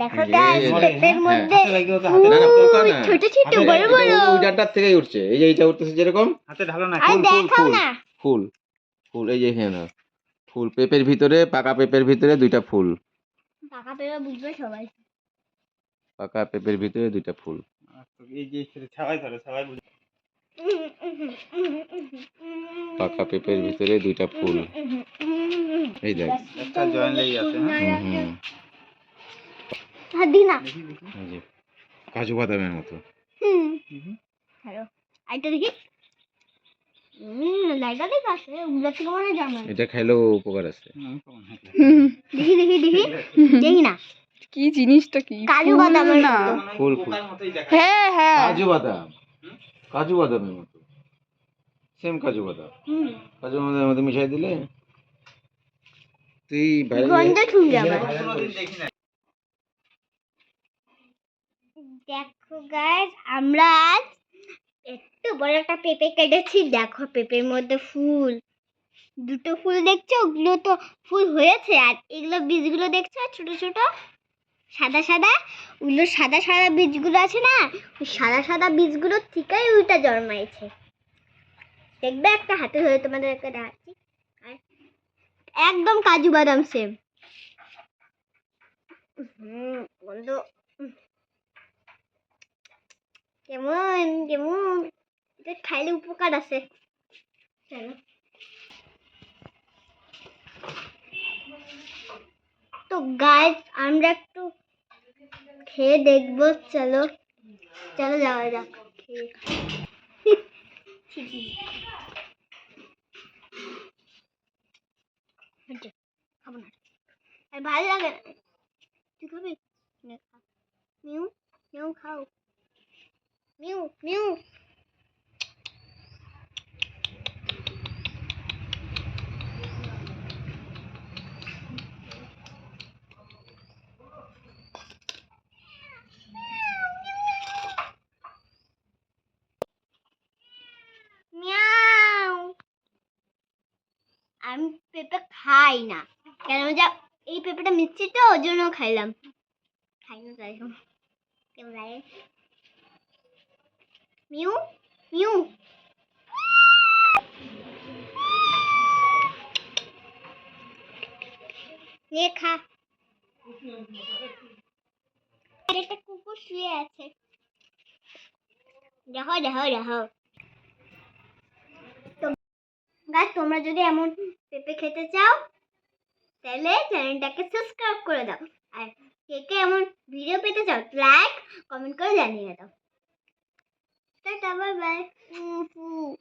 দেখো এই যে, গাইস পেঁপের হ্যাঁ। মধ্যে ছোট ছোট বড় বড়। থেকেই উঠছে। এই যে এইটা উঠতেছে যেরকম। হাতে ঢালো না আর ফুল, ফুল, ফুল। না। ফুল ফুল এই যে হ্যাঁ না। ফুল পেঁপের ভিতরে পাকা পেঁপের ভিতরে দুইটা ফুল। পাকা পেঁপে বুঝবে সবাই। পাকা পেঁপের ভিতরে দুইটা ফুল। আচ্ছা, এই যে সবাই ধরো সবাই বুঝে পাকা পেঁপের ভিতরে দুইটা ফুল। এই দেখ। একটা জয়েন লেগে আছে হ্যাঁ। হুম হুম হাত দি না। দেখি দেখি এই যে কাজু বাদামের মতো। হুম। দেখি হ্যালো আইটা দেখি। হুম লাইটা দেখে আসে উল্লা থেকে মনে জানো এটা খাইলেও উপকার আছে। হুম, কেমন হয়েছে? দেখি দেখি দেখি। দেখি না। কি জিনিসটা কি কাজু বাদামের না। মতো। ফুল, পোকার মতোই দেখা হ্যাঁ হ্যাঁ। কাজু বাদাম। কাজু বাদামের মতো। সেম কাজু বাদাম। কাজু বাদামের মধ্যে মিশাই দিলে তুই বাইরে গন্ধ দেখি গাইস আমরা আজ একটু বড় একটা পেঁপে কেটেছি। দেখো পেঁপের মধ্যে ফুল। দুটো ফুল দেখছ? ওগুলো তো ফুল হয়েছে। আর এগুলো বীজগুলো দেখছ? ছোট ছোট, সাদা সাদা। ওগুলো সাদা সাদা বীজগুলো আছে না? ওই সাদা সাদা বীজগুলো থেকেই ওইটা জন্মাইছে। দেখবে একটা হাতে ধরে তোমাদের একটা দেখাচ্ছি। আর একদম কাজু বাদাম সেম হুম গন্ধ কেমন কেমন এটা খাইলে উপকার আছে। চলো তো গাছ আমরা একটু খেয়ে দেখব চলো চলো যাওয়া যাক। খেয়ে ঠিকই। হচ্ছে, খাব না আর ভালো লাগে না। তুই খাবি? নে, খা। মিউ মিউ খাও। মিউ মিউ মিয়াও আমি পেঁপে খাই না কেন যা এই পেঁপেটা মিষ্টি তো, ওই জন্য খাইলাম। খাই না তাই জন্য। কেমন লাগে? মিউ মিউ। নে, খা। একটা কুকুর শুয়ে আছে। দেখো দেখো দেখো গাছ, তোমরা যদি এমন পেঁপে খেতে চাও, তাহলে চ্যানেলটাকে সাবস্ক্রাইব করে দাও। আর কে কে এমন ভিডিও পেতে চাও লাইক কমেন্ট করে জানিয়ে দাও। 再等妹妹。嗯嗯